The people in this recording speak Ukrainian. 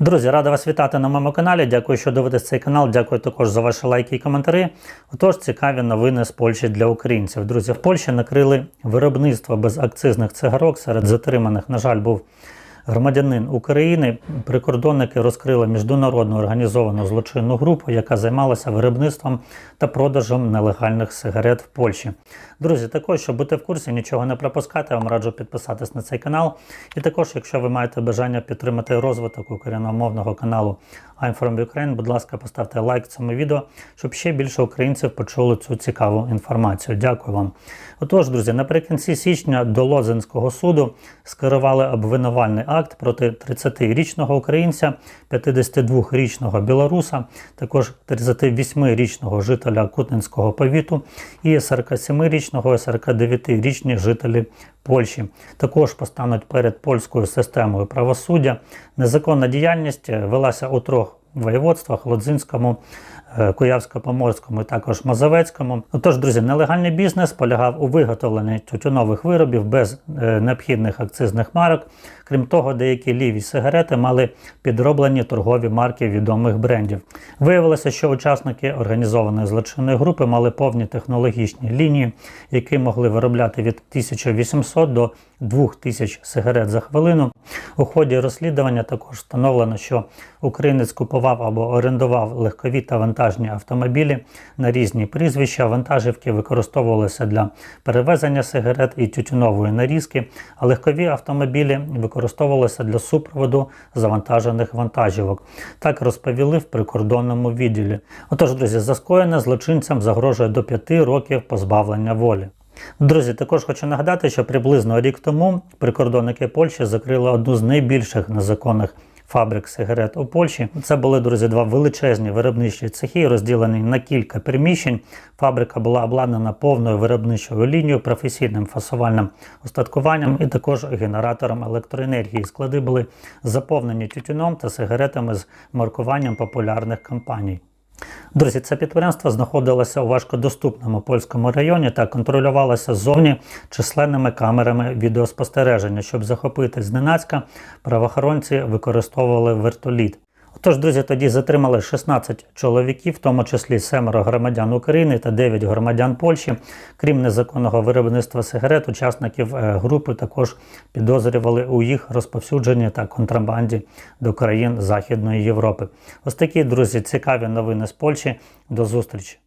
Друзі, рада вас вітати на моєму каналі. Дякую, що дивитесь цей канал. Дякую також за ваші лайки і коментарі. Отож, цікаві новини з Польщі для українців. Друзі, в Польщі накрили виробництво безакцизних цигарок. Серед затриманих, на жаль, був громадянин України. Прикордонники розкрили міжнародну організовану злочинну групу, яка займалася виробництвом та продажем нелегальних сигарет в Польщі. Друзі, також, щоб бути в курсі, нічого не пропускати, я вам раджу підписатись на цей канал. І також, якщо ви маєте бажання підтримати розвиток україномовного каналу I'm from Ukraine, будь ласка, поставте лайк цьому відео, щоб ще більше українців почули цю цікаву інформацію. Дякую вам. Отож, друзі, наприкінці січня до Лозинського суду скерували обвинувальний акт проти 30-річного українця, 52-річного білоруса, також 38-річного жителя Кутинського повіту і 47-річного, 49-річні жителі Польщі. Також постануть перед польською системою правосуддя. Незаконна діяльність велася у трьох воєводствах Лодзинському, Куявсько-Поморському і також Мазовецькому. Отож, друзі, нелегальний бізнес полягав у виготовленні тютюнових виробів без е, необхідних акцизних марок. Крім того, деякі ліві сигарети мали підроблені торгові марки відомих брендів. Виявилося, що учасники організованої злочинної групи мали повні технологічні лінії, які могли виробляти від 1800 до 2000 сигарет за хвилину. У ході розслідування також встановлено, що українець купував або орендував легкові та вантажні автомобілі на різні прізвища. Вантажівки використовувалися для перевезення сигарет і тютюнової нарізки, а легкові автомобілі використовувалися для супроводу завантажених вантажівок. Так розповіли в прикордонному відділі. Отож, друзі, за скоєне злочинцям загрожує до 5 років позбавлення волі. Друзі, також хочу нагадати, що приблизно рік тому прикордонники Польщі закрили одну з найбільших незаконних фабрик сигарет у Польщі. Це були, друзі, два величезні виробничі цехи, розділені на кілька приміщень. Фабрика була обладнана повною виробничою лінією, професійним фасувальним устаткуванням і також генератором електроенергії. Склади були заповнені тютюном та сигаретами з маркуванням популярних компаній. Друзі, це підприємство знаходилося у важкодоступному польському районі та контролювалося ззовні численними камерами відеоспостереження. Щоб захопити зненацька, правоохоронці використовували вертоліт. Отож, друзі, тоді затримали 16 чоловіків, в тому числі семеро громадян України та 9 громадян Польщі. Крім незаконного виробництва сигарет, учасників е, групи також підозрювали у їх розповсюдженні та контрабанді до країн Західної Європи. Ось такі, друзі, цікаві новини з Польщі. До зустрічі!